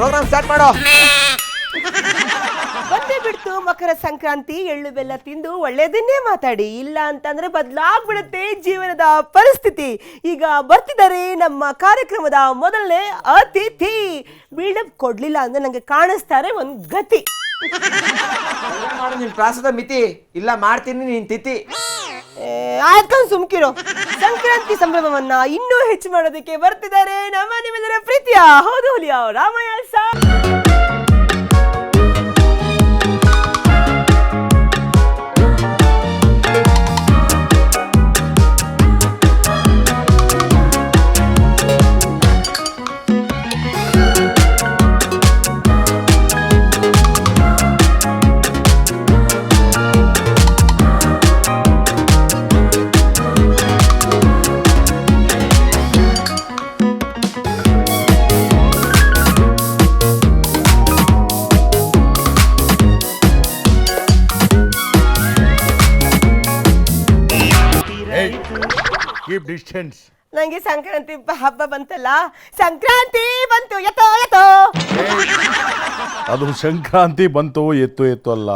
Start ಮಾಡೋ. ಬಂದೇ ಬಿಡ್ತು ಮಕರ ಸಂಕ್ರಾಂತಿ ಎಳ್ಳು ಬೆಲ್ಲ ತಿಂದು ಒಳ್ಳೇದನ್ನೇ ಮಾತಾಡಿ. ಇಲ್ಲ ಅಂತಂದ್ರೆ ಬದಲಾಗ್ಬಿಡುತ್ತೆ ಜೀವನದ ಪರಿಸ್ಥಿತಿ. ಈಗ ಬರ್ತಿದ್ದಾರೆ ನಮ್ಮ ಕಾರ್ಯಕ್ರಮದ ಮೊದಲನೇ ಅತಿಥಿ. ಬಿಲ್ಡಪ್ ಕೊಡ್ಲಿಲ್ಲ ಅಂದ್ರೆ ನಂಗೆ ಕಾಣಿಸ್ತಾರೆ ಒಂದ್ ಗತಿ. ಮಾಡು ನಿನ್ ಪ್ರಾಸದ ಮಿತಿ. ಇಲ್ಲ ಮಾಡ್ತೀನಿ ನಿನ್ ತಿಥಿ. ಆಯ್ತು ಸುಮ್ಕಿರೋ. ಸಂಕ್ರಾಂತಿ ಸಂಭ್ರಮವನ್ನ ಇನ್ನೂ ಹೆಚ್ಚು ಮಾಡೋದಕ್ಕೆ ಬರ್ತಿದ್ದಾರೆ ನಮ್ಮ ನಿಮ್ಮೆಲ್ಲರ ಪ್ರೀತಿಯ ಹೌದು ಹುಲಿಯ ರಾಮಯ್ಯ ಸಾ ಡಿಸ್ಟೆನ್ಸ್ ನಂಗೆ ಸಂಕ್ರಾಂತಿ ಹಬ್ಬ ಬಂತಲ್ಲ? ಸಂಕ್ರಾಂತಿ ಬಂತು ಎತ್ತೋ ಎತ್ತೋ. ಅದು ಸಂಕ್ರಾಂತಿ ಬಂತು ಎತ್ತು ಎತ್ತು ಅಲ್ಲ.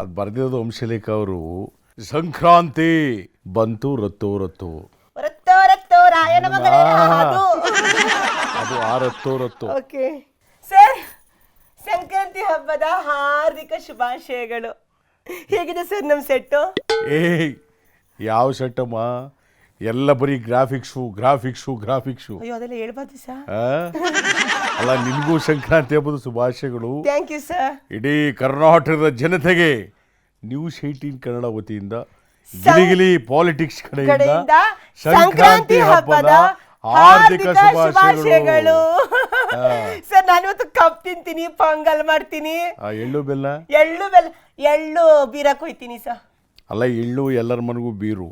ಅದು ಬರ್ದಿರೋದು ವಂಶಲೇಖ ಅವರು. ಸಂಕ್ರಾಂತಿ ಬಂತು ರತ್ತು ರತ್ತು. ರತ್ತೋ ರತ್ತೋ ರಾಯನ ಅದು. ಆ ರತ್ತು ರತ್ತು. ಓಕೆ. ಸರ್ ಸಂಕ್ರಾಂತಿ ಹಬ್ಬದ ಹಾರ್ದಿಕ ಶುಭಾಶಯಗಳು. ಹೇಗಿದೆ ಸರ್ ನಮ್ಮ ಸೆಟ್ಟು? ಏ ಯಾವ ಸೆಟ್ಟಮ್ಮ? ಎಲ್ಲ ಬರೀ ಗ್ರಾಫಿಕ್ಸು ಗ್ರಾಫಿಕ್ಸು ಗ್ರಾಫಿಕ್ಸು ಅಯ್ಯೋ ಅದೆಲ್ಲ ಹೇಳ್ಬಾರ್ದು ಸರ್ ಆ? ಅಲ್ಲ ನಿಮಗೂ ಸಂಕ್ರಾಂತಿ ಹಬ್ಬದ ಶುಭಾಶಯಗಳು. ಥ್ಯಾಂಕ್ ಯು ಸರ್ ಇಡೀ ಕರ್ನಾಟಕದ ಜನತೆಗೆ ನ್ಯೂಸ್ ಏಟೀನ್ ಕನ್ನಡ ವತಿಯಿಂದ ಗಿಲಿಗಿಲಿ ಪಾಲಿಟಿಕ್ಸ್ ಕಡೆಯಿಂದ ಕಡೆಯಿಂದ ಸಂಕ್ರಾಂತಿ ಹಬ್ಬದ ಹಾರ್ದಿಕ ಶುಭಾಶಯಗಳು. ಸರ್ ನಾನು ಇವತ್ತು ಕಪ್ ತಿಂತೀನಿ ಪೊಂಗಲ್ ಮಾಡ್ತೀನಿ. ಆ ಎಳ್ಳು ಬೆಲ್ಲ? ಎಳ್ಳು ಬೆಲ್ಲ ಎಳ್ಳು ಬೀರಕ್ ಹೋಯ್ತೀನಿ ಸರ್ ಅಲ್ಲ ಎಳ್ಳು ಎಲ್ಲರ ಮನೆಗೂ ಬೀರು.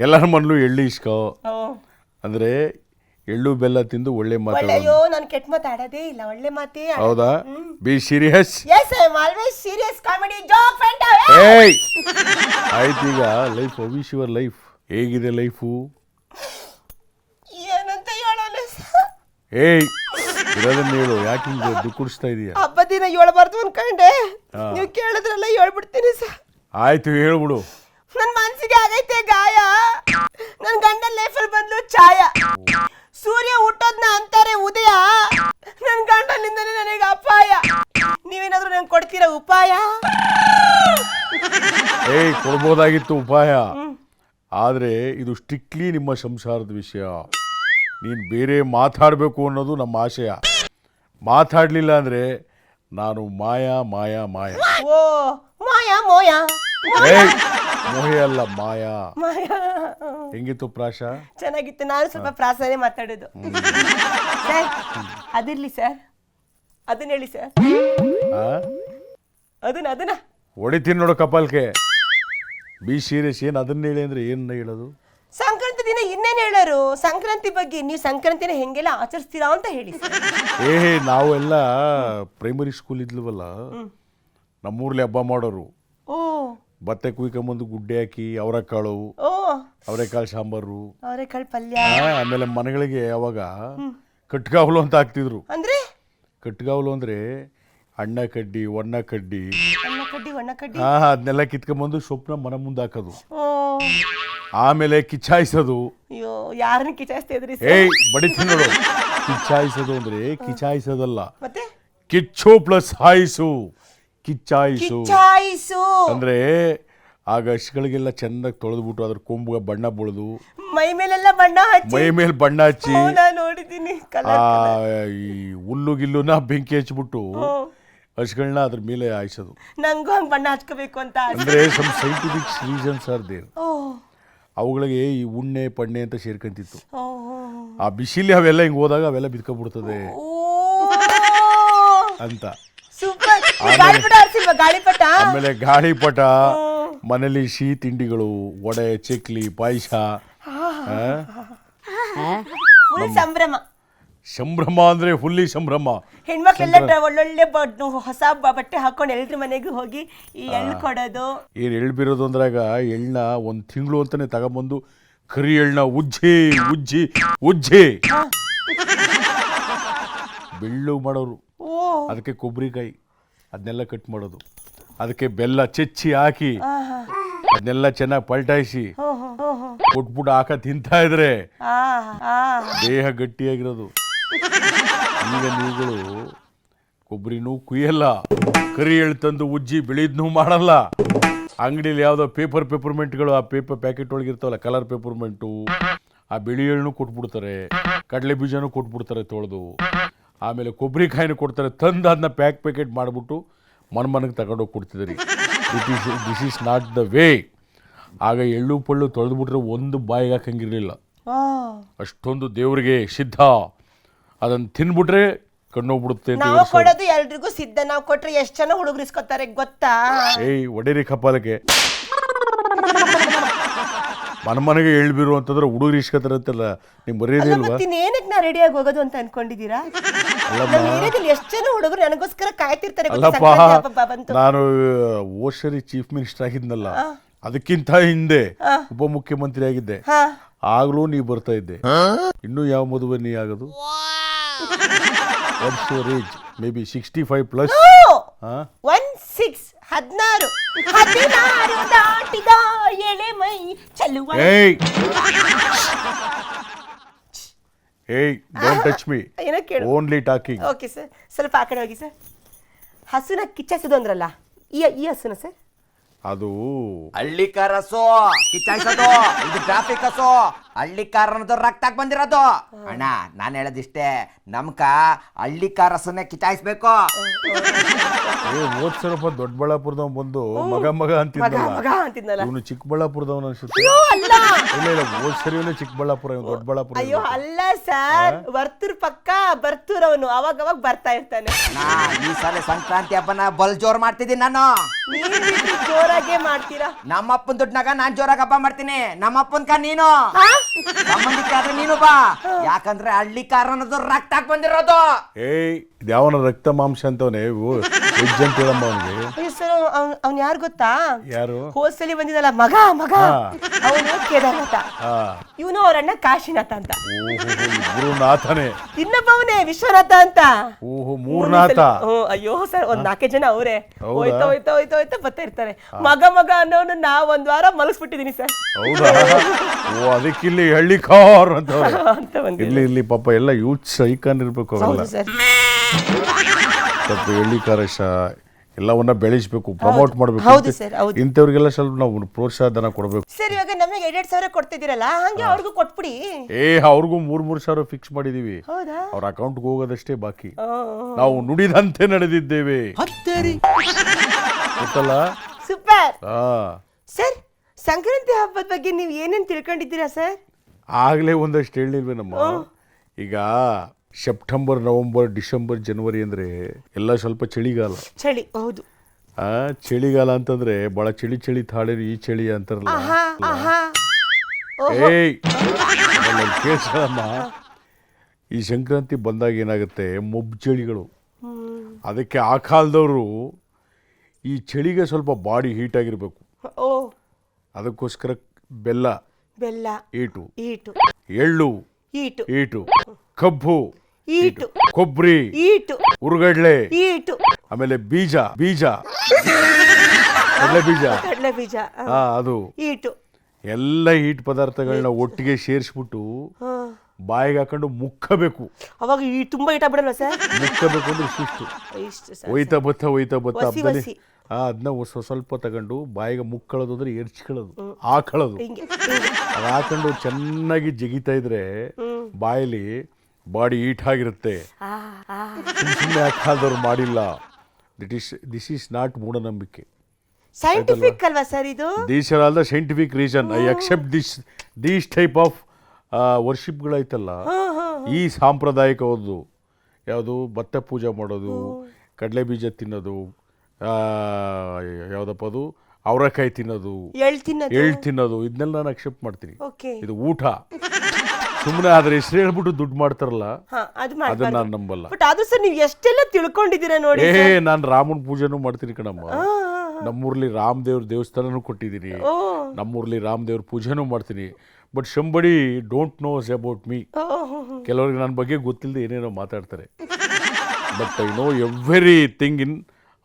ಎಲ್ಲರ ಮನಲ್ಲೂ ಎಳ್ಳು ಇಸ್ಕೋ. ಅಂದ್ರೆ ಎಳ್ಳು ಬೆಲ್ಲ ತಿಂದು ಒಳ್ಳೆ ಮಾತು ಮಾತಾಡೋದು ಅಯ್ಯೋ ನಾನು ಕೆಟ್ಟ ಮಾತಾಡೋದೇ ಇಲ್ಲ. ಒಳ್ಳೆ ಮಾತೇ ಹೌದಾ? Be serious yes I always serious comedy joke friend ಏಯ್! ಆಯ್ತು ಈಗ ಲೈಫ್ ಅವಿಶ್ ಯುವರ್ ಲೈಫ್ ಹೇಗಿದೆ ಲೈಫು ಏನಂತ ಹೇಳೋಣ ಸರ್ ಏಯ್! ಇರೋದನ್ನ ಹೇಳು ಯಾಕೆ ಹಿಂಗೆ ದುಃಖಿಸ್ತಾ ಇದೀಯ? ಹಬ್ಬ ದಿನ ಹೇಳ್ಬಾರ್ದು ಅನ್ಕೊಂಡೆ. ನೀವು ಕೇಳಿದ್ರಲ್ಲ ಹೇಳ್ಬಿಡ್ತೀನಿ ಸರ್ ಆಯ್ತು ಹೇಳ್ಬಿಡು. ನನ್ನ ಮನ್ಸಿಗೆ ಆಗೈತೆ ಗಾಯ. ನನ್ನ ಗಂಡ ಲೈಫಲ್ಲಿ ಬಂದ್ಲು ಛಾಯ. ಸೂರ್ಯ ಹುಟ್ಟೋದ್ನ ಅಂತಾರೆ ಉದಯ. ನನ್ನ ಗಂಡನಿಂದನೇ ನನಗೆ ಅಪಾಯ. ನೀವೇನಾದ್ರೂ ನಂಗೆ ಕೊಡ್ತೀರಾ ಉಪಾಯ? ಏಯ್ ಕೊಡ್ಬೋದಾಗಿತ್ತು ಉಪಾಯ. ಆದರೆ ಇದು ಸ್ಟ್ರಿಕ್ಟ್ಲಿ ನಿಮ್ಮ ಸಂಸಾರದ ವಿಷಯ. ನೀನು ಬೇರೆ ಮಾತಾಡಬೇಕು ಅನ್ನೋದು ನಮ್ಮ ಆಶಯ. ಮಾತಾಡಲಿಲ್ಲ ಅಂದರೆ ನಾನು ಮಾಯಾ ಮಾಯಾ ಮಾಯಾ. ಓ ಮಾಯಾ ಮೋಯ? ಏಯ್ ಮೋಹೆ ಅಲ್ಲ ಮಾಯಾ. ಮಾಯಾ. ಹೆಂಗಿತ್ತು ಪ್ರಾಶ? ಚೆನ್ನಾಗಿತ್ತು. ನಾನು ಸ್ವಲ್ಪ ಪ್ರಾಸನೆ ಮಾತಾಡೋದು. ಸರ್ ಅದಿರ್ಲಿ ಸರ್. ಅದನ್ನ ಹೇಳಿ ಸರ್. ಆ? ಅದನ್ನ ಅದನ್ನ. ಹೊಡಿತೀನಿ ನೋಡು ಕಪಾಲ್ಕೆ ಬಿ ಸೀರಿಯಸ್ ಏನು ಅದನ್ನ ಹೇಳಿ ಅಂದ್ರೆ ಏನು ಹೇಳೋದು? ಸಂಕ್ರಾಂತಿ ದಿನ ಇನ್ನೇನು ಹೇಳೋರು? ಸಂಕ್ರಾಂತಿ ಬಗ್ಗೆ ನೀವು ಸಂಕ್ರಾಂತಿನ ಹೆಂಗೆಲ್ಲ ಆಚರಿಸ್ತೀರಾ ಅಂತ ಹೇಳಿ ಸರ್. ಏ ನಾವೆಲ್ಲ ಪ್ರೈಮರಿ ಸ್ಕೂಲ್ ಇದ್ಲವಲ್ಲ ನಮ್ಮೂರ್ಲಿ ಹಬ್ಬ ಮಾಡೋರು. ಓ ಭತ್ತ ಕುಯ್ಕೊಂಬಂದು ಗುಡ್ಡೆ ಹಾಕಿ ಅವರೆಕಾಳು ಓ. ಅವರೆಕಾಳು ಸಾಂಬಾರು. ಅವರೆಕಾಳು ಪಲ್ಯ. ಆ, ಆಮೇಲೆ ಮನೆಗಳಿಗೆ ಅವಾಗ ಕಟ್ಗಾವಲು ಅಂತ ಹಾಕ್ತಿದ್ರು. ಅಂದ್ರೆ? ಕಟ್ಗಾವಲು ಅಂದರೆ ಅಣ್ಣ ಕಡ್ಡಿ ಒಣ್ಣ ಕಡ್ಡಿ. ಅಣ್ಣ ಕಡ್ಡಿ ಒಣ್ಣ ಕಡ್ಡಿ? ಹಾ ಅದನ್ನೆಲ್ಲ ಕಿತ್ಕೊಂಬಂದು ಸೊಪ್ಪನ್ನ ಮನೆ ಮುಂದೆ ಹಾಕೋದು. ಓ. ಆಮೇಲೆ ಕಿಚಾಯಿಸೋದು ಅಯ್ಯೋ ಯಾರನ್ನ ಕಿಚಾಯಿಸ್ತಾ ಇದ್ರಿ ಏಯ್ ಬಡಿತೀನಿ ನೋಡು ಕಿಚ್ಚಾಯಿಸೋದು ಅಂದರೆ ಕಿಚಾಯಿಸೋದಲ್ಲ ಮತ್ತೆ? ಕಿಚ್ಚು ಪ್ಲಸ್ ಹಾಯಿಸು. ಕಿಚ್ಚಾಯಿಸು. ಕಿಚ್ಚಾಯಿಸು. ಅಂದ್ರೆ ಆಗ ಹಸಿಗಳಿಗೆಲ್ಲ ಚೆನ್ನಾಗಿ ತೊಳೆದ್ಬಿಟ್ಟು ಅದ್ರ ಕೊಂಬುಗ ಬಣ್ಣ ಬಳಿದು ಮೈ ಮೇಲೆಲ್ಲ ಬಣ್ಣ ಹಚ್ಚಿ. ಮೈ ಮೇಲೆ ಬಣ್ಣ ಹಚ್ಚಿ. ನೋಡಿದೀನಿ ನೋಡಿದ್ದೀನಿ. ಆ ಕಲರ್ ಈ ಹುಲ್ಲು ಗಿಲ್ಲುನ ಬೆಂಕಿ ಹಚ್ಬಿಟ್ಟು ಹಸುಗಳನ್ನ ಅದ್ರ ಮೇಲೆ ಹಾಯಿಸೋದು. ನಂಗೂ ಹಂಗ್ ಬಣ್ಣ ಹಚ್ಕೋಬೇಕು ಅಂತ ಆಸೆ. ಅಂದ್ರೆ some scientific reasons are there ಓ. ಅವುಗಳಿಗೆ ಈ ಉಣ್ಣೆ ಪಣ್ಣೆ ಅಂತ ಸೇರ್ಕೊಂತಿತ್ತು. ಓ ಆ ಬಿಸಿಲಿ ಅವೆಲ್ಲ ಹಿಂಗೆ ಹೋದಾಗ ಅವೆಲ್ಲ ಬಿದ್ಕೊಂಡ್ಬಿಡ್ತದೆ ಓ. ಅಂತ. ಗಾಳಿಪಟ ಆಡ್ಸಿಲ್ವಾ ಗಾಳಿಪಟ ಆಮೇಲೆ ಗಾಳಿಪಟ ಮನೇಲಿ ಸಿಹಿ ತಿಂಡಿಗಳು ವಡೆ ಚಕ್ಲಿ ಪಾಯಸ. ಫುಲ್ ಸಂಭ್ರಮ. ಸಂಭ್ರಮ ಅಂದ್ರೆ ಹುಲ್ಲಿ ಸಂಭ್ರಮ. ಹೆಣ್ಮಕ್ಳೆಲ್ಲ ಡ್ರ- ಒಳ್ಳೊಳ್ಳೆ ಬ- ಹೊಸ ಬ- ಬಟ್ಟೆ ಹಾಕೊಂಡು ಎಲ್ರ ಮನೆಗೆ ಹೋಗಿ ಈ ಎಳ್ಳು ಕೊಡೋದು. ಏನ್ ಎಳ್ ಬೀರೋದು ಅಂದ್ರಾಗ ಎಳ್ಳನ್ನ ಒಂದು ತಿಂಗಳು ಅಂತಾನೆ ತಗೊಂಬಂದು ಕರಿ ಎಳ್ಳನ್ನ ಉಜ್ಜಿ ಉಜ್ಜಿ ಉಜ್ಜಿ. ಬೆಳ್ಳು ಮಾಡೋರು. ಓ. ಅದಕ್ಕೆ ಕೊಬ್ಬರಿಕಾಯಿ. ಅದನ್ನೆಲ್ಲ ಕಟ್ ಮಾಡೋದು ಅದಕ್ಕೆ ಬೆಲ್ಲ ಚೆಚ್ಚಿ ಹಾಕಿ, ಅದನ್ನೆಲ್ಲ ಚೆನ್ನಾಗಿ ಪಲ್ಟಾಯಿಸಿ. ಕೊಟ್ಬಿಟ್ಟು ಹಾಕ ತಿಂತಾ ಇದ್ರೆ. ದೇಹ ಗಟ್ಟಿಯಾಗಿರೋದು ಈಗ ನೀವುಗಳು ಕೊಬ್ಬರಿನೂ ಕುಯ್ಯಲ್ಲ, ಕರಿ ಎಳ್ ತಂದು ಉಜ್ಜಿ ಬೆಳೆದ್ನೂ ಮಾಡಲ್ಲ ಅಂಗಡಿಲಿ ಯಾವುದೋ ಪೇಪರ್ ಪೇಪರ್ಮೆಂಟ್ಗಳು ಆ ಪೇಪರ್ ಪ್ಯಾಕೆಟ್ ಒಳಗೆ ಇರ್ತಾವಲ್ಲ, ಕಲರ್ ಪೇಪರ್ಮೆಂಟು ಆ ಬಿಳಿ ಎಳ್ಳು ಕೊಟ್ಬಿಡ್ತಾರೆ, ಕಡಲೆ ಬೀಜನೂ ಕೊಟ್ಬಿಡ್ತಾರೆ ತೊಳೆದು ಆಮೇಲೆ ಕೊಬ್ಬರಿ ಕಾಯಿನ ಕೊಡ್ತಾರೆ ತಂದು ಅದನ್ನ ಪ್ಯಾಕ್ ಪ್ಯಾಕೆಟ್ ಮಾಡಿಬಿಟ್ಟು ಮನ್ ಮನಕ್ಕೆ ತಗೊಂಡೋಗಿ ಕೊಡ್ತಿದ್ರಿ it is this is not the way ಆಗ ಎಳ್ಳು ಪಳ್ಳು ತೊಳೆದ್ಬಿಟ್ರೆ ಒಂದು ಬಾಯಿಗೆ ಹಾಕಂಗಿರಲಿಲ್ಲ. ಅಷ್ಟೊಂದು ದೇವರಿಗೆ ಸಿದ್ಧ. ಅದನ್ನು ತಿನ್ಬಿಟ್ರೆ ಕಣ್ಣೋಗ್ಬಿಡುತ್ತೆ ಅಂತ ನಾವು. ಕೊಡೋದು ಎಲ್ರಿಗೂ ಸಿದ್ಧ. ನಾವು ಕೊಟ್ರೆ ಎಷ್ಟು ಜನ ಹುಡುಗರಿಸ್ಕೊತಾರೆ ಗೊತ್ತಾ? ಏಯ್ ಒಡೇರಿ ಕಪಾಲಕ್ಕೆ. ಮನ ಮನೆಗೆ ಎಳ್ಬಿರು ಅಂತಂದ್ರೆ ಹುಡುಗರು ಇಸ್ಕೊತಾರೆ ಅಂತಲ್ಲ ನಿಮ್ಗೆ ಬರೆಯೋದೇ ಅಲ್ಲ ಇಲ್ವಾ? ಮತ್ತಿನ್ ಏನಕ್ಕೆ ನಾ ರೆಡಿಯಾಗಿ ಹೋಗೋದು ಅಂತ ಅನ್ಕೊಂಡಿದ್ದೀರಾ? ನಮ್ಮ ಏರಿಯಾದಲ್ಲಿ ಎಷ್ಟ್ ಜನ ಹುಡುಗರು ನನಗೋಸ್ಕರ ಕಾಯ್ತಿರ್ತಾರೆ ಗೊತ್ತಾ? ಅಲ್ಲಪ್ಪ ಸಂಕ್ರಾಂತಿ ಹಬ್ಬ ಬಂತು. ನಾನು ಓಷರಿ ಚೀಫ್ ಮಿನಿಸ್ಟರ್ ಆಗಿದ್ನಲ್ಲ. ಅದಕ್ಕಿಂತ ಹಿಂದೆ ಉಪಮುಖ್ಯಮಂತ್ರಿ ಆಗಿದ್ದೆ. ಹಾ. ಆಗ್ಲೂ ನೀ ಬರ್ತಾ ಇದ್ದೆ. ಇನ್ನು ಯಾವ ಮದುವೆ ನೀ ಆಗೋದು? Age maybe sixty five plus ಹಾ ಒನ್ ಹದಿನಾರು. ಹದಿನಾರು ದಾಟಿದ ಎಳೆ ಮೈ ಚಲುವ ಏಯ್. ಏಯ್ ಡೋಂಟ್ ಟಚ್ ಮೀ ಏನೋ ಕೇಳು. ಓನ್ಲಿ ಟಾಕಿಂಗ್ ಓಕೆ ಸರ್ ಸ್ವಲ್ಪ ಆ ಕಡೆ ಹೋಗಿ ಸರ್ ಹಸುನ ಕಿಚ್ಚಿಸೋದು ಅಂದ್ರಲ್ಲ ಈ ಈ ಹಸುನ ಸರ್ ಅದು ಹಳ್ಳಿ ಕಾರಸು ಕಿಚ್ಚಾಯಿಸೋದು ಇದು ಟ್ರಾಫಿಕ್ ಹಸು. ಹಳ್ಳಿ ಕಾರನದು ಅನ್ನೋದು ರಕ್ತಾಕ್ ಬಂದಿರೋದು ಅಣ್ಣ ನಾನು ಹೇಳೋದಿಷ್ಟೇ ನಮ್ಕ ಹಳ್ಳಿ ಕಾರಸನ್ನೇ ಕಿಚಾಯಿಸ್ಬೇಕು. ಏ ಹೋದ್ ಸ್ವಲ್ಪ ದೊಡ್ಡಬಳ್ಳಾಪುರದವ್ ಬಂದು ಮಗ ಮಗ ಮಗ ಅಂತಿದ್ದಲ್ಲ ಮಗ ಅಂತಿದ್ನಲ್ಲ. ಇವನು ಚಿಕ್ಕಬಳ್ಳಾಪುರದವನು ಅನ್ಸುತ್ತೆ. ಅಯ್ಯೋ ಅಲ್ಲ. ಇಲ್ಲ ಇಲ್ಲ ಹೋದ್ ಸರಿವೇ ಚಿಕ್ಕಬಳ್ಳಾಪುರ ಇವ್ನು ದೊಡ್ಡಬಳ್ಳಾಪುರ ಅಯ್ಯೋ ಅಲ್ಲ ಸರ್ ಬರ್ತೂರ್ ಪಕ್ಕ ಬರ್ತೂರ್ ಅವನು ಅವಾಗ ಅವಾಗ ಬರ್ತಾ ಇರ್ತಾನೆ. ನಾ ಈ ಸಲ ಸಂಕ್ರಾಂತಿ ಹಬ್ಬನ ಬಲ್ ಜೋರ್ ಮಾಡ್ತಿದ್ದೀನಿ ನಾನು. ನೀವ್ ಬಿಟ್ರೆ ಜೋರಾಗೆ ಮಾಡ್ತೀರಾ? ನಮ್ಮಪ್ಪನ ದುಡ್ನಾಗ ನಾನ್ ಜೋರಾಗಿ ಹಬ್ಬ ಮಾಡ್ತೀನಿ. ನಮ್ಮಪ್ಪನ್ಕ ನೀನು. ಹಾ? ಸಂಬಂಧಿಕ ಆದ್ರೆ ನೀನು ಬಾ. ಯಾಕಂದ್ರೆ ಹಳ್ಳಿ ಕಾರಣದ ರಕ್ತ ಹಾಕ್ ಬಂದಿರೋದು. ಏಯ್, ಇದ್ಯಾವನ ರಕ್ತ ಮಾಂಸ ಅಂತವನೇ ಅಂತ ಹೇಳಮ್ಮ ಅವನಿಗೆ. ಸರ್ ಅವ್ನ್ ಯಾರು ಗೊತ್ತಾ? ಯಾರು? ಹೋದ್ಸಲಿ ಬಂದಿದ್ದಲ್ಲ ಮಗ ಮಗ. ಅವನು ಕೇದಾರನಾಥ. ಹಾ. ಇವನು ಅವ್ರಣ್ಣ ಕಾಶಿನಾಥ ಅಂತ. ಓಹೋ ಇಬ್ರು ನಾಥನೇ ಇನ್ನೊಬ್ಬವನೇ ವಿಶ್ವನಾಥ ಅಂತ. ಓಹೋ ಮೂರ್ನಾಥ. ಹ್ಮ್, ಅಯ್ಯೋ ಸರ್ ಒಂದ್ ನಾಲ್ಕೇ ಜನ ಅವರೇ? ಹೋಯ್ತಾ ಹೋಯ್ತಾ ಹೋಯ್ತಾ ಹೋಯ್ತಾ ಬರ್ತಾ ಇರ್ತಾರೆ. ಮಗ ಮಗ ಅನ್ನೋನು ನಾ ಒಂದ್ ವಾರ ಮಲಗಿಸ್ಬಿಟ್ಟಿದೀನಿ ಸರ್. ಹೌದಾ? ಓ ಅದಕ್ಕಿಲ್ಲಿ ಹಳ್ಳಿ ಕಾರ್ ಅಂತ ಅಂತ ಬಂದಿ ಇಲ್ಲಿ ಇಲ್ಲಿ ಪಾಪ ಎಲ್ಲ ಯೂತ್ ಸೈಕನ್ ಇರ್ಬೇಕು ಅವೆಲ್ಲ ಸರ್. ಸ್ವಲ್ಪ ಎಳ್ಳಿ ಕಾರಶ ಎಲ್ಲವನ್ನ ಬೆಳೆಸಬೇಕು ಪ್ರಮೋಟ್ ಮಾಡಬೇಕು. ಹೌದು ಇಂಥ- ಸರ್, ಹೌದು. ಇಂಥವ್ರಿಗೆಲ್ಲ ಸ್ವಲ್ಪ ನಾವು ಪ್ರೋತ್ಸಾಹ ಧನ ಕೊಡಬೇಕು. ಸರ್ ಇವಾಗ ನಮಗೆ ಎರಡ್ ಸಾವಿರ ಕೊಡ್ತಿದ್ದೀರಲ್ಲ ಹಂಗೆ ಅವ್ರಿಗೂ ಕೊಟ್ಬಿಡಿ. ಏ ಅವ್ರಿಗೂ ಮೂರ್ ಮೂರ್ ಸಾವಿರ ಫಿಕ್ಸ್ ಮಾಡಿದೀವಿ. ಹೌದಾ? ಅವ್ರ ಅಕೌಂಟ್ಗೆ ಹೋಗೋದಷ್ಟೇ ಬಾಕಿ. ನಾವು ನುಡಿದಂತೆ ನಡೆದಿದ್ದೇವೆ. ಗೊತ್ತಲ್ಲ? ಸೂಪರ್. ಹಾ. ಸರ್ ಸಂಕ್ರಾಂತಿ ಹಬ್ಬದ ಬಗ್ಗೆ ನೀವು ಏನೇನ್ ತಿಳ್ಕೊಂಡಿದ್ದೀರಾ ಸರ್? ಆಗ್ಲೇ ಒಂದಷ್ಟು ಹೇಳಿಲ್ವೇ ನಮ್ಮ? ಈಗ ಸೆಪ್ಟೆಂಬರ್ ನವೆಂಬರ್ ಡಿಸೆಂಬರ್ ಜನವರಿ ಅಂದ್ರೆ ಎಲ್ಲ ಸ್ವಲ್ಪ ಚಳಿಗಾಲ. ಚಳಿ ಹೌದು. ಆ ಚಳಿಗಾಲ ಅಂತಂದ್ರೆ ಬಹಳ ಚಳಿ ಚಳಿ ತಾಳಿರಿ ಈ ಚಳಿ ಅಂತಾರಲ್ಲ. ಏಯ್ ಈ ಸಂಕ್ರಾಂತಿ ಬಂದಾಗ ಏನಾಗುತ್ತೆ? ಮೊಬ್ ಚಳಿಗಳು. ಅದಕ್ಕೆ ಆ ಕಾಲದವರು ಈ ಚಳಿಗೆ ಸ್ವಲ್ಪ ಬಾಡಿ ಹೀಟ್ ಆಗಿರ್ಬೇಕು. ಅದಕ್ಕೋಸ್ಕರ ಬೆಲ್ಲ ಬೆಲ್ಲ. ಏಟು ಈಟು. ಎಳ್ಳು ಏಟು ಈಟು. ಕಬ್ಬು. ಈಟು. ಕೊಬ್ಬರಿ ಈಟು. ಉರುಗಡ್ಲೆ. ಈಟು. ಆಮೇಲೆ ಬೀಜ. ಬೀಜ. ಕಡಲೆ ಬೀಜ. ಕಡಲೆ ಬೀಜ ಹಾ. ಅದು. ಈಟು. ಎಲ್ಲ ಹೀಟ್ ಪದಾರ್ಥಗಳನ್ನ ಒಟ್ಟಿಗೆ ಸೇರಿಸ್ಬಿಟ್ಟು. ಬಾಯಿಗೆ ಹಾಕೊಂಡು ಮುಕ್ಕಬೇಕು. ಅವಾಗ ಈ ತುಂಬಾ ಈಟ ಬಿಡಲ್ಲ ಸರ್? ಮುಕ್ಕಬೇಕು ಅಂದ್ರೆ ಸುಸ್ತು ಇಷ್ಟು ಸರ್ ಒಯ್ತಾ ಬತ್ತ ಒಯ್ತಾ ಬತ್ತ ಒಸಿ ಹಬ್ಬದಲ್ಲಿ. ಆ ಅದನ್ನ ಸ್ವ- ಸ್ವಲ್ಪ ತಗೊಂಡು ಬಾಯಿಗೆ ಮುಕ್ಕಳೋದು ಅಂದ್ರೆ ಎರ್ಚ್ಕೊಳ್ಳೋದು ಹಾಕೊಳ್ಳೋದು. ಹಿಂಗೆ. ಅದು ಹಾಕೊಂಡು ಚೆನ್ನಾಗಿ ಜಗಿತಾ ಇದ್ರೆ ಬಾಯಲ್ಲಿ ಬಾಡಿ ಈಟ್ ಆಗಿರುತ್ತೆ. ಆ. ಸುಮ್ಮನೆ ಮಾಡಿಲ್ಲ? It is this is not ಮೂಢನಂಬಿಕೆ. ಸೈಂಟಿಫಿಕ್ ಅಲ್ವಾ ಸರ್ ಇದು? These are all the scientific reason I accept this these type of ವರ್ಷಿಪ್ಗಳೈತಲ್ಲ ಈ ಸಾಂಪ್ರದಾಯಿಕವಾದ್ದು. ಯಾವುದು? ಭತ್ತ ಪೂಜೆ ಮಾಡೋದು ಕಡಲೆ ಬೀಜ ತಿನ್ನೋದು ಯಾವುದಪ್ಪ ಅದು? ಅವರೆಕಾಯಿ ತಿನ್ನೋದು. ಎಳ್ ತಿನ್ನೋದು? ಇದನ್ನೆಲ್ಲ ನಾನು ಅಕ್ಸೆಪ್ಟ್ ಮಾಡ್ತೀನಿ. ಇದು ಊಟ. ಸುಮ್ಮನೆ ಆದ್ರೆ ಹೆಸರು ಹೇಳ್ಬಿಟ್ಟು ದುಡ್ಡು ಮಾಡ್ತಾರಲ್ಲ ಹಾ ಅದು ಅದನ್ನ ಮಾಡ್ಬಾರ್ದು ನಾನು ನಂಬಲ್ಲ. ಬಟ್ ಆದ್ರೂ ಸರ್ ನೀವು ಎಷ್ಟೆಲ್ಲ ತಿಳ್ಕೊಂಡಿದ್ದೀರಾ ನೋಡಿ ಏ ನಾನು ರಾಮನ ಪೂಜೆನೂ ಮಾಡ್ತೀನಿ ಕಣಮ್ಮ. ನಮ್ಮೂರ್ಲಿ ರಾಮ್ ದೇವ್ರ ದೇವಸ್ಥಾನನೂ ಕೊಟ್ಟಿದ್ದೀನಿ. ಓ. ನಮ್ಮೂರ್ಲಿ ರಾಮ್ ದೇವ್ರ ಪೂಜೆನೂ ಮಾಡ್ತೀನಿ. But somebody don't knows about me. ಕೆಲವ್ರಿಗೆ ನನ್ನ ಬಗ್ಗೆ ಗೊತ್ತಿಲ್ಲದೆ ಏನೇನೋ ಮಾತಾಡ್ತಾರೆ. But I know everything in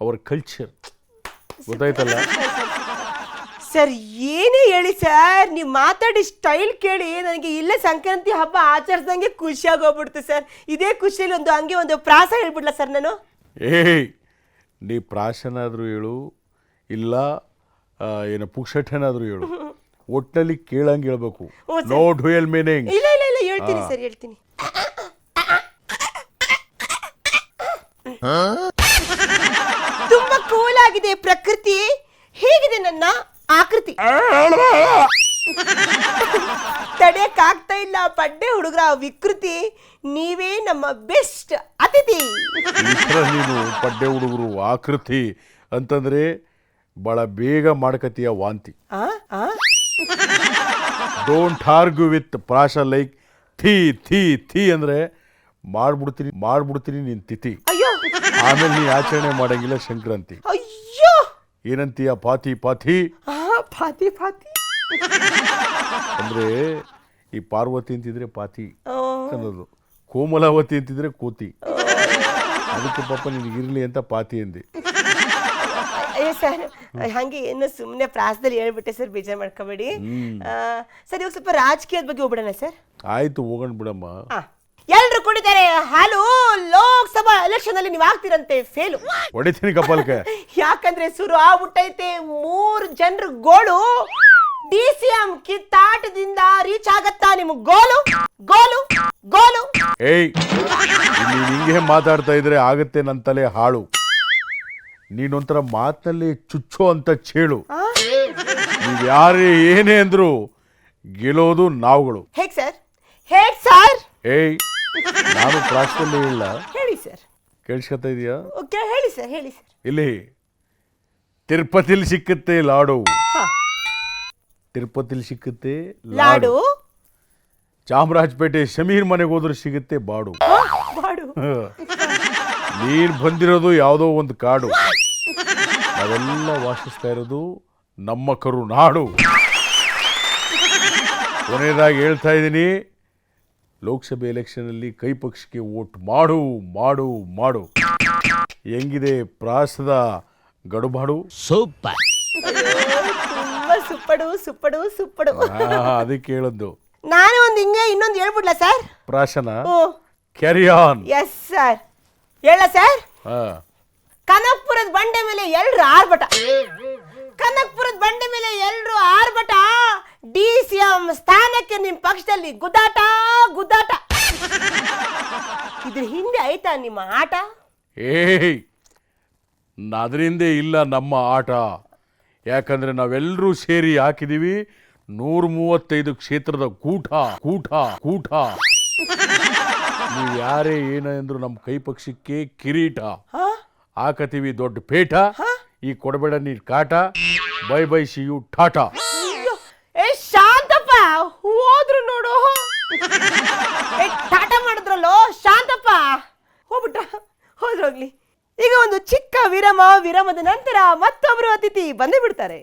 our culture ಗೊತ್ತಾಯ್ತಲ್ಲ ಸರ್ ಏನೇ ಹೇಳಿ ಸರ್ ನೀವು ಮಾತಾಡಿ ಸ್ಟೈಲ್ ಕೇಳಿ ನನಗೆ ಇಲ್ಲೇ ಸಂಕ್ರಾಂತಿ ಹಬ್ಬ ಆಚರಿಸ್ದಂಗೆ ಖುಷಿಯಾಗಿ ಹೋಗ್ಬಿಡ್ತು ಸರ್. ಇದೇ ಖುಷಿಯಲ್ಲಿ ಒಂದು ಹಂಗೆ ಒಂದು ಪ್ರಾಸ ಹೇಳ್ಬಿಡ್ಲಾ ಸರ್ ನಾನು? ಏಯ್ ನೀ ಪ್ರಾಸನಾದರೂ ಹೇಳು ಇಲ್ಲ ಆ, ಏನು ಪುಕ್ಷಠನಾದರೂ ಹೇಳು. ಒಟ್ಟಲ್ಲಿ ಕೇಳಂಗೆ ಹೇಳ್ಬೇಕು. ಓ, ಸರ್. ನೋ ಡುಯಲ್ ಮೀನಿಂಗ್ ಇಲ್ಲ ಇಲ್ಲ ಇಲ್ಲ ಹೇಳ್ತೀನಿ ಸರ್ ಹೇಳ್ತೀನಿ. ತುಂಬಾ ಕೂಲ್ ಆಗಿದೆ ಪ್ರಕೃತಿ. ಆಕೃತಿ. ತಡೆಯಕ್ಕಾಗ್ತಾ ಇಲ್ಲ ಪಡ್ಡೆ ಹುಡುಗರ ವಿಕೃತಿ. ನೀವೇ ನಮ್ಮ ಬೆಸ್ಟ್ ಅತಿಥಿ. ಈ ಥರ ನೀನು ಪಡ್ಡೆ ಹುಡುಗರು ಆಕೃತಿ ಅಂತಂದ್ರೆ ಬಹಳ ಬೇಗ ಮಾಡ್ಕತಿಯ ವಾಂತಿ. ಆ ಆ. Don't argue with Prasha like Thi ಥೀ ಥೀ ಅಂದ್ರೆ ಮಾಡ್ಬಿಡ್ತೀನಿ ಮಾಡ್ಬಿಡ್ತೀನಿ ನಿನ್ ತಿಥಿ. ಅಯ್ಯೋ. ಆಮೇಲೆ ನೀ ಆಚರಣೆ ಮಾಡಂಗಿಲ್ಲ ಸಂಕ್ರಾಂತಿ. ಅಯ್ಯೋ. ಏನಂತೀಯ ಪಾತಿ ಪಾತಿ? ಪಾತಿ ಪಾತಿ. ಅಂದ್ರೆ ಈ ಪಾರ್ವತಿ ಅಂತಿದ್ರೆ ಪಾತಿ ಅನ್ನೋದು. ಕೋಮಲಾವತಿ ಅಂತಿದ್ರೆ ಕೋತಿ. ಅದಕ್ಕೆ ಪಾಪ ನಿನಗಿರ್ಲಿ ಅಂತ ಪಾತಿ ಅಂದೆ. ಅಯ್ಯೋ ಸರ್ ಹಂಗೆ ಏನು ಸುಮ್ಮನೆ ಪ್ರಾಸದಲ್ಲಿ ಹೇಳ್ಬಿಟ್ಟೆ ಸರ್ ಬೇಜಾರು ಮಾಡ್ಕೋಬೇಡಿ. ಸರ್ ಇವಾಗ ಸ್ವಲ್ಪ ರಾಜಕೀಯದ ಬಗ್ಗೆ ಹೋಗ್ಬಿಡೋಣ ಸರ್? ಆಯ್ತು ಹೋಗೋಣ ಬಿಡಮ್ಮ. ಎಲ್ಲರೂ ಎಲ್ರು ಕುಡಿತಾರೆ ಹಾಲು? ಎಲೆಕ್ಷನ್ ಅಲ್ಲಿ ನೀವು ಆಗ್ತಿರಂತೆ? ಫೇಲು ಹೊಡಿತೀನಿ ಕಪಾಲ್ಕೆ ಯಾಕಂದ್ರೆ ಸುರು ಆಗ್ಬಿಟ್ಟೈತೆ. ಮೂರು ಜನರ ಗೋಳು ಡಿ ಸಿ ಎಂ ಕಿತ್ತಾಟದಿಂದ ರೀಚ್ ಆಗತ್ತಾ ನಿಮ್ ಗೋಲು ಗೋಲು ಗೋಲು ಏಯ್ ನೀನ್ ಹಿಂಗೆ ಮಾತಾಡ್ತಾ ಇದ್ರೆ ಆಗತ್ತೆ ನನ್ನ ತಲೆ ಹಾಳು. ನೀನೊಂಥರ ಮಾತಿನಲ್ಲಿ ಚುಚ್ಚೋ ಅಂತ ಚೇಳು. ಆ, ನೀವು ಯಾರೇ ಏನೇ ಅಂದ್ರು ಗೆಲ್ಲೋದು ನಾವುಗಳು. ಹೇಗ್ ಸರ್? ಹೇಗ್ ಸರ್? ಏಯ್ ನಾನು ಪ್ರಾಶದಲ್ಲಿ ಇಲ್ಲ. ಕೇಳಿಸ್ಕೊತಾ ಇದೆಯಾ? ಓಕೆ ಹೇಳಿ ಸರ್ ಹೇಳಿ ಸರ್. ಇಲ್ಲಿ ತಿರುಪತಿಲಿ ಸಿಕ್ಕುತ್ತೆ ಲಾಡು. ಹಾ. ತಿರುಪತಿಲಿ ಸಿಕ್ಕುತ್ತೆ ಲಾಡು. ಚಾಮರಾಜಪೇಟೆ ಶಮೀರ್ ಮನೆಗೆ ಹೋದ್ರೆ ಸಿಗುತ್ತೆ ಬಾಡು. ಆ, ನೀನ್ ಬಂದಿರೋದು ಯಾವುದೋ ಒಂದು ಕಾಡು. ಅದೆಲ್ಲ ವಾಸಿಸ್ತಾ ಇರೋದು ನಮ್ಮ ಕರು ನಾಡು ಕೊನೆಯದಾಗಿ ಹೇಳ್ತಾ ಇದ್ದೀನಿ ಲೋಕಸಭೆ ಎಲೆಕ್ಷನಲ್ಲಿ ಕೈ ಪಕ್ಷಕ್ಕೆ ವೋಟ್ ಮಾಡು ಮಾಡು ಮಾಡು. ಹೆಂಗಿದೆ ಪ್ರಾಸದ ಗಡುಬಾಡು? ಸೂಪರ್. ತುಂಬಾ ಸುಪ್ಪಡು ಸುಪ್ಪಡು ಸುಪ್ಪಡು. ಅದಕ್ಕೆ ಹೇಳದ್ದು ನಾನು ಒಂದು ಹಿಂಗೆ ಇನ್ನೊಂದು ಹೇಳ್ಬಿಡ್ಲಾ ಸರ್? ಪ್ರಾಶನ ಓ. ಕ್ಯಾರಿ ಆನ್ ಎಸ್ ಸರ್ ಹೇಳ ಸರ್? ಹಾ. ಕನಕ್ಪುರದ ಬಂಡೆ ಮೇಲೆ ಎಲ್ರು ಆರ್ಭಟ. ಕನಕ್ಪುರದ ಬಂಡೆ ಮೇಲೆ ಎಲ್ರು ಆರ್ಭಟ. ಡಿ ಸಿ ಎಂ ಸ್ಥಾನಕ್ಕೆ ನಿಮ್ಮ ಪಕ್ಷದಲ್ಲಿ ಗುದಾಟ ಗುದಾಟ ಇದ್ರ ಹಿಂದೆ ಆಯ್ತಾ ನಿಮ್ಮ ಆಟ? ಏಯ್ ಅದರಿಂದ ಇಲ್ಲ ನಮ್ಮ ಆಟ. ಯಾಕಂದ್ರೆ ನಾವೆಲ್ಲರೂ ಸೇರಿ ಹಾಕಿದೀವಿ ನೂರ ಮೂವತ್ತೈದು ಕ್ಷೇತ್ರದ ಕೂಟ ಕೂಟ ಕೂಟ. ನೀವು ಯಾರೇ ಏನಂದ್ರು ನಮ್ಮ ಕೈ ಪಕ್ಷಕ್ಕೆ ಕಿರೀಟ. ಹಾ? ಹಾಕತೀವಿ ದೊಡ್ಡ ಪೇಟ. ಈ ಕೊಡಬೇಡ ನೀರ್ ಕಾಟ. ಬೈ ಬೈ ಸಿ ಯು ಟಾಟಾ. ಶಾಂತಪ್ಪ. ಹೋಗ್ಬಿಟ್ಟ ಹೋದ್ರೋಗ್ಲಿ ಈಗ ಒಂದು ಚಿಕ್ಕ ವಿರಮ ವಿರಮದ ನಂತರ ಮತ್ತೊಬ್ಬರು ಅತಿಥಿ ಬಂದೇ ಬಿಡ್ತಾರೆ.